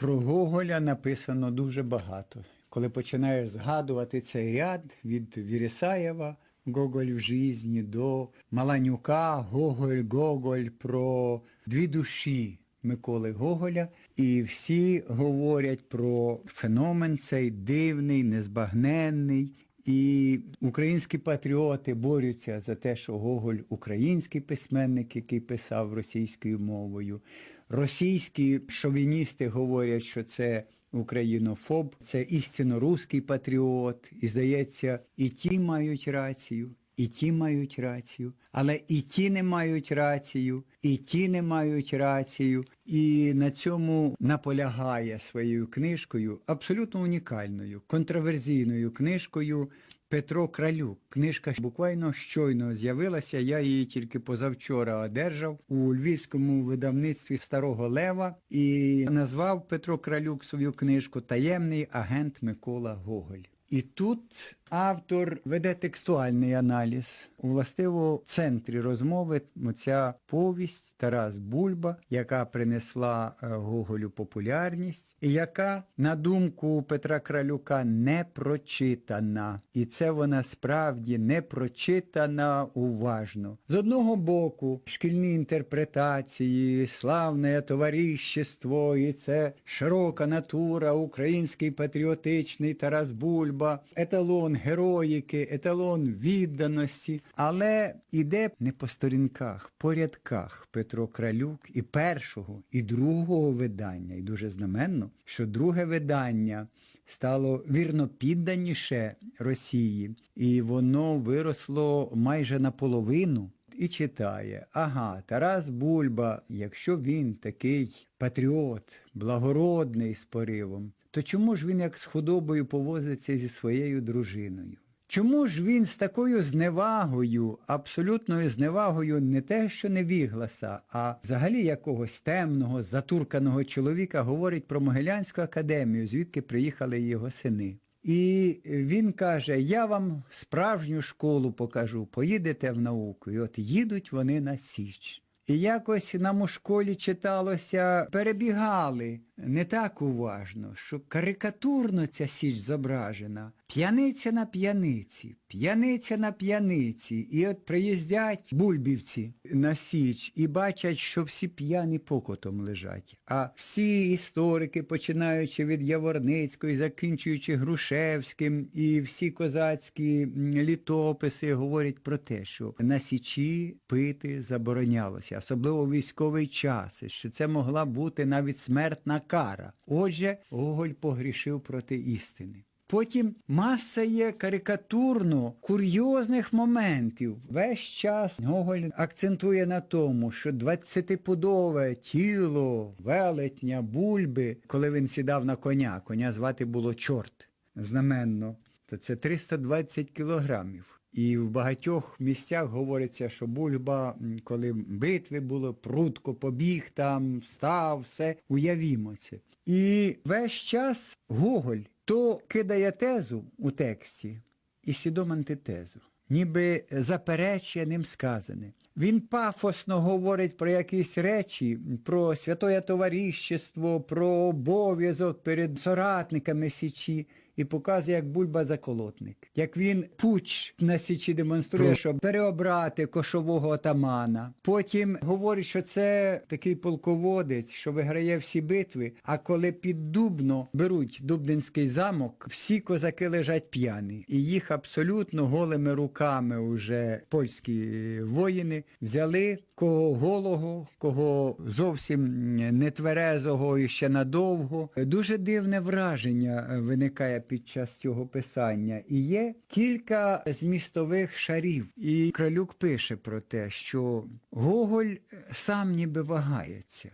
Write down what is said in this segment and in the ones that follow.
Про Гоголя написано дуже багато. Коли починаєш згадувати цей ряд від Вірісаєва Гоголь в житті до Маланюка, Гоголь, Гоголь про дві душі Миколи Гоголя, і всі говорять про феномен цей дивний, незбагненний. І українські патріоти борються за те, що Гоголь український письменник, який писав російською мовою. Російські шовіністи говорять, що це українофоб, це істинно русський патріот. І здається, і ті мають рацію, і ті мають рацію, але і ті не мають рацію, і ті не мають рацію. І на цьому наполягає своєю книжкою, абсолютно унікальною, контроверзійною книжкою Петро Кралюк. Книжка буквально щойно з'явилася. Я її тільки позавчора одержав у львівському видавництві Старого Лева і назвав Петро Кралюк свою книжку Таємний агент Микола Гоголь. І тут автор веде текстуальний аналіз. У властиво центрі розмови оця повість Тарас Бульба, яка принесла е, Гоголю популярність, і яка, на думку Петра Кралюка, не прочитана. І це вона справді не прочитана уважно. З одного боку, шкільні інтерпретації, славне товаріщество, і це широка натура, український патріотичний Тарас Бульба, еталон героїки, еталон відданості. Але іде не по сторінках, по рядках Петро Кралюк і першого, і другого видання. І дуже знаменно, що друге видання стало вірно підданіше Росії, і воно виросло майже наполовину. І читає, ага, Тарас Бульба, якщо він такий патріот, благородний з поривом, то чому ж він як з худобою повозиться зі своєю дружиною? Чому ж він з такою зневагою, абсолютною зневагою не те, що не Вігласа, а взагалі якогось темного, затурканого чоловіка говорить про Могилянську академію, звідки приїхали його сини? І він каже: Я вам справжню школу покажу, поїдете в науку. І от їдуть вони на Січ. І якось нам у школі читалося, перебігали не так уважно, що карикатурно ця січ зображена. П'яниця на п'яниці, п'яниця на п'яниці. І от приїздять бульбівці на січ і бачать, що всі п'яні покотом лежать. А всі історики, починаючи від Яворницької, закінчуючи Грушевським, і всі козацькі літописи говорять про те, що на січі пити заборонялося, особливо в військовий час, що це могла бути навіть смертна кара. Отже, Гоголь погрішив проти істини. Потім маса є карикатурно курйозних моментів. Весь час Гоголь акцентує на тому, що 20-пудове тіло велетня бульби, коли він сідав на коня, коня звати було чорт знаменно, то це 320 кілограмів. І в багатьох місцях говориться, що бульба, коли битви було, прудко побіг там, встав, все, уявімо це. І весь час Гоголь то кидає тезу у тексті і свідомо антитезу, ніби заперечує ним сказане. Він пафосно говорить про якісь речі, про святоє товаріщество, про обов'язок перед соратниками Січі і показує, як бульба заколотник. Як він пуч на Січі демонструє, щоб переобрати кошового отамана. Потім говорить, що це такий полководець, що виграє всі битви. А коли під Дубно беруть Дубнинський замок, всі козаки лежать п'яні. І їх абсолютно голими руками уже польські воїни взяли кого голого, кого зовсім нетверезого і ще надовго. Дуже дивне враження е, виникає під час цього писання. І є кілька змістових шарів. І Кралюк пише про те, що Гоголь сам ніби вагається.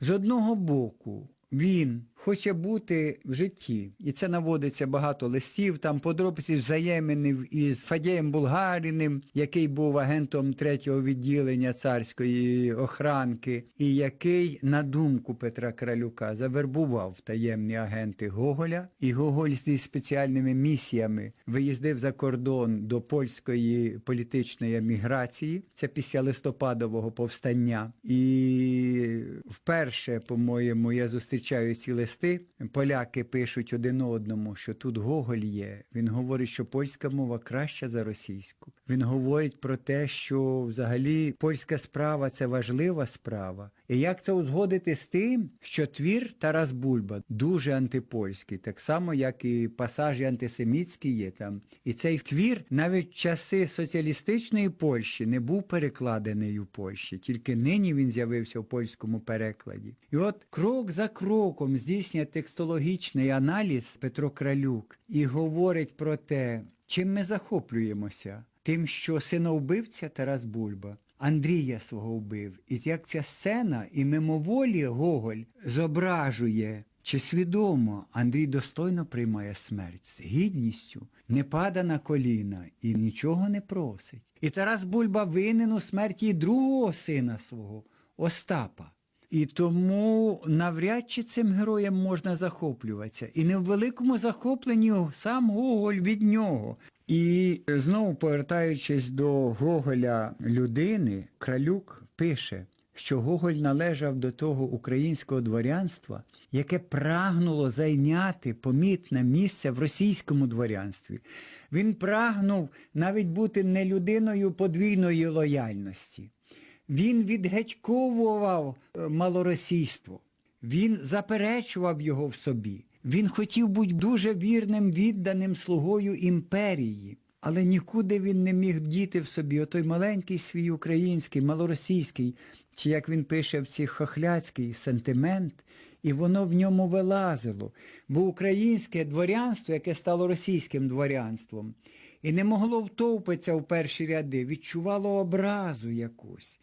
З одного боку, він хоче бути в житті. І це наводиться багато листів, там подробиці взаємини із Фадієм Булгаріним, який був агентом третього відділення царської охранки, і який, на думку Петра Кралюка, завербував таємні агенти Гоголя. І Гоголь зі спеціальними місіями виїздив за кордон до польської політичної еміграції. Це після листопадового повстання. І вперше, по-моєму, я зустрічаю ці листи. Поляки пишуть один одному, що тут Гоголь є. Він говорить, що польська мова краща за російську. Він говорить про те, що взагалі польська справа це важлива справа. І як це узгодити з тим, що твір Тарас Бульба дуже антипольський, так само, як і пасажі антисемітські є там. І цей твір навіть в часи соціалістичної Польщі не був перекладений у Польщі, тільки нині він з'явився в польському перекладі. І от крок за кроком здійснює текстологічний аналіз Петро Кралюк і говорить про те, чим ми захоплюємося. Тим, що синовбивця Тарас Бульба Андрія свого вбив. І як ця сцена і мимоволі Гоголь зображує, чи свідомо Андрій достойно приймає смерть з гідністю, не пада на коліна і нічого не просить. І Тарас Бульба винен у смерті другого сина свого, Остапа. І тому навряд чи цим героєм можна захоплюватися. І не в великому захопленні сам Гоголь від нього. І знову повертаючись до Гоголя людини, Кралюк пише, що Гоголь належав до того українського дворянства, яке прагнуло зайняти помітне місце в російському дворянстві. Він прагнув навіть бути не людиною подвійної лояльності. Він відгетьковував е, малоросійство, він заперечував його в собі. Він хотів бути дуже вірним, відданим слугою імперії, але нікуди він не міг діти в собі отой маленький свій український, малоросійський, чи як він пише в цих хохляцький сентимент, і воно в ньому вилазило. Бо українське дворянство, яке стало російським дворянством, і не могло втовпитися в перші ряди, відчувало образу якусь.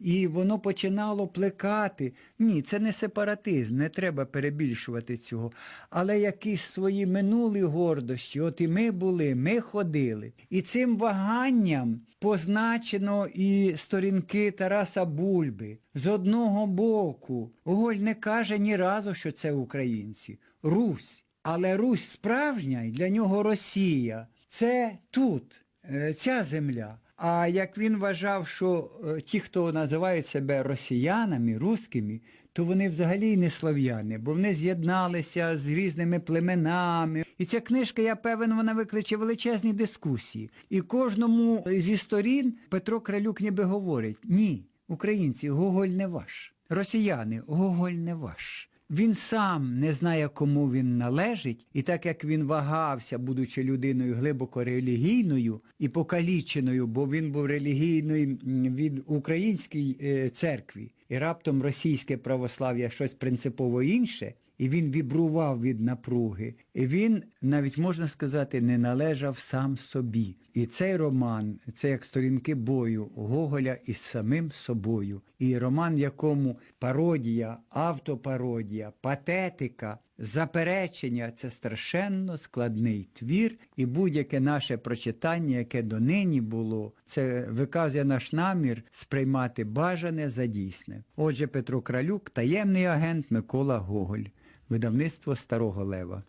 І воно починало плекати. Ні, це не сепаратизм, не треба перебільшувати цього. Але якісь свої минулі гордощі, от і ми були, ми ходили. І цим ваганням позначено і сторінки Тараса Бульби. З одного боку, Гоголь не каже ні разу, що це українці. Русь. Але Русь справжня, і для нього Росія. Це тут, е, ця земля. А як він вважав, що е, ті, хто називають себе росіянами, русскими, то вони взагалі не слов'яни, бо вони з'єдналися з різними племенами. І ця книжка, я певен, вона викличе величезні дискусії. І кожному зі сторін Петро Кралюк ніби говорить: ні, українці, Гоголь не ваш. Росіяни, Гоголь не ваш. Він сам не знає, кому він належить, і так як він вагався, будучи людиною глибоко релігійною і покаліченою, бо він був релігійною від української е, церкві, і раптом російське православ'я щось принципово інше, і він вібрував від напруги. І він, навіть можна сказати, не належав сам собі. І цей роман, це як сторінки бою Гоголя із самим собою. І роман, якому пародія, автопародія, патетика, заперечення це страшенно складний твір, і будь-яке наше прочитання, яке донині було, це виказує наш намір сприймати бажане за дійсне. Отже, Петро Кралюк, таємний агент Микола Гоголь, видавництво Старого Лева.